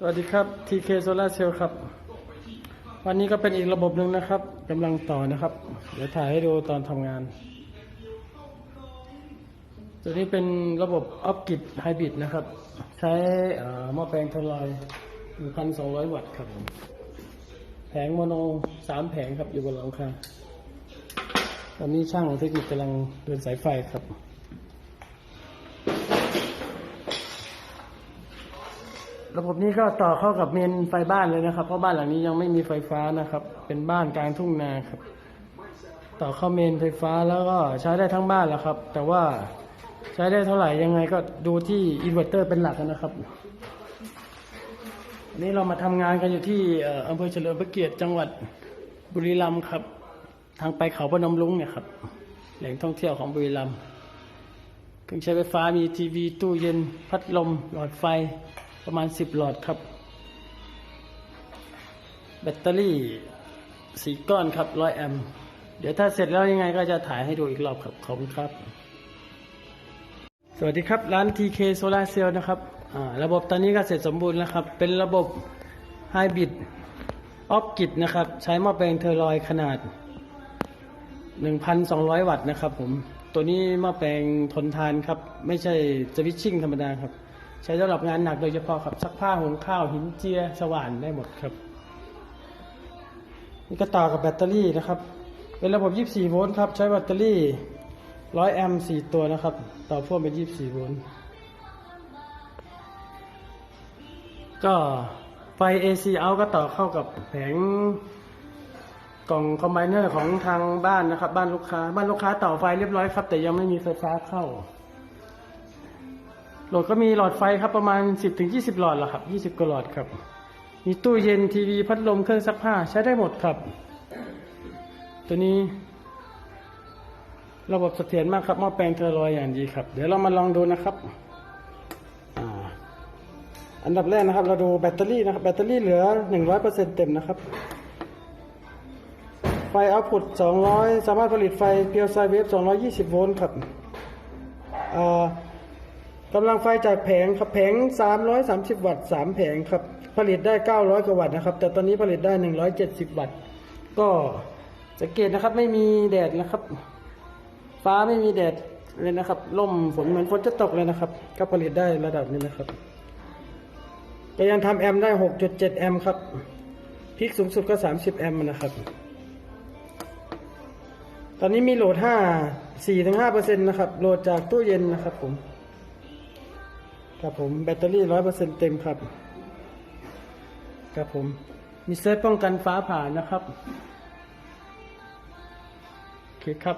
สวัสดีครับ TK Solar Cell ครับ วันนี้ก็เป็นอีกระบบหนึ่งนะครับกำลังต่อนะครับ เดี๋ยวถ่ายให้ดูตอนทำงาน ตัวนี้เป็นระบบออฟกิดไฮบริดนะครับ ใช้หม้อแปลงทอร์ลอย1,200 วัตต์ครับ แผงโมโนสามแผงครับอยู่บนหลังคาตอนนี้ช่างเทคนิคกำลังเดินสายไฟครับ ระบบนี้ก็ต่อเข้ากับเมนไฟบ้านเลยนะครับ เพราะบ้านหลังนี้ยังไม่มีไฟฟ้านะครับ เป็นบ้านกลางทุ่งนาครับ ต่อเข้าเมนไฟฟ้าแล้วก็ใช้ได้ทั้งบ้านแล้วครับ แต่ว่าใช้ได้เท่าไหร่ยังไงก็ดูที่อินเวอร์เตอร์เป็นหลักนะครับนนี้เรามาทำงานกันอยู่ที่อำเภอเฉลิมพระเกียรติจังหวัดบุรีรัมย์ครับ ทางไปเขาพนมรุ้งเนี่ยครับ แหล่งท่องเที่ยวของบุรีรัมย์เครื่องใช้ไฟฟ้ามีทีวีตู้เย็นพัดลมหลอดไฟ ประมาณ 10 หลอดครับ แบตเตอรี่สีก้อนครับ 100 แอมป์เดี๋ยวถ้าเสร็จแล้วยังไงก็จะถ่ายให้ดูอีกรอบครับ ขอบคุณครับ สวัสดีครับ ร้าน TK Solar Cell นะครับระบบตอนนี้ก็เสร็จสมบูรณ์แล้วครับ เป็นระบบไฮบริดออฟกิดนะครับ ใช้หม้อแปลงเทอร์ลอยขนาด 1,200 วัตต์นะครับผม ตัวนี้หม้อแปลงทนทานครับ ไม่ใช่สวิตชิ่งธรรมดาครับ ใช้สำหรับงานหนักโดยเฉพาะครับซักผ้าหุงข้าวหินเจียสว่านได้หมดครับ นี่ก็ต่อกับแบตเตอรี่นะครับ เป็นระบบ 24 โวลต์ครับ ใช้แบตเตอรี่ 100 แอมป์4ตัวนะครับ ต่อพ่วงเป็น 24 โวลต์ก็ไฟ AC out ก็ต่อเข้ากับแผงกล่องคอมไบเนอร์ของทางบ้านนะครับ บ้านลูกค้า บ้านลูกค้าต่อไฟเรียบร้อยครับ แต่ยังไม่มีไฟฟ้าเข้า โหลดก็มีหลอดไฟครับประมาณ 10ถึง20 หลอดแหละครับ 20กว่าหลอดครับ มีตู้เย็นทีวีพัดลมเครื่องซักผ้าใช้ได้หมดครับ ตัวนี้ ระบบเสถียรมากครับหม้อแปลงเทอร์ลอยอย่างดีครับ เดี๋ยวเรามาลองดูนะครับอันดับแรกนะครับ เราดูแบตเตอรี่นะครับ แบตเตอรี่เหลือ 100%เต็มนะครับ ไฟเอาพุต200 สามารถผลิตไฟเพียวไซเวฟ220 โวลต์ครับอ่า กำลังไฟจากแผงครับแผง 330 วัตต์3แผงครับผลิตได้ 900 กว่าวัตต์นะครับ แต่ตอนนี้ผลิตได้ 170 วัตต์ ก็สังเกตนะครับไม่มีแดดนะครับ ฟ้าไม่มีแดดเลยนะครับล่มฝนเหมือนฝนจะตกเลยนะครับ ก็ผลิตได้ระดับนี้นะครับก็ยังทำแอมได้ 6.7 แอมครับพีคสูงสุดก็ 30 แอมนะครับ ตอนนี้มีโหลด 5 4-5%นะครับโหลดจากตู้เย็นนะครับผม ครับผมแบตเตอรี่100%เปอร์เซ็นเต็มครับ ครับผม มีเซฟป้องกันฟ้าผ่านะครับโอเคครับ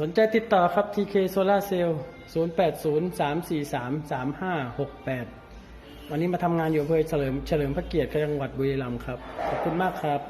สนใจติดต่อครับ TK Solar Cell 0803433568 วันนี้มาทำงานอยู่อำเภอเฉลิมเฉลิมพระเกียรติจังหวัดบุรีรัมย์ครับ ขอบคุณมากครับ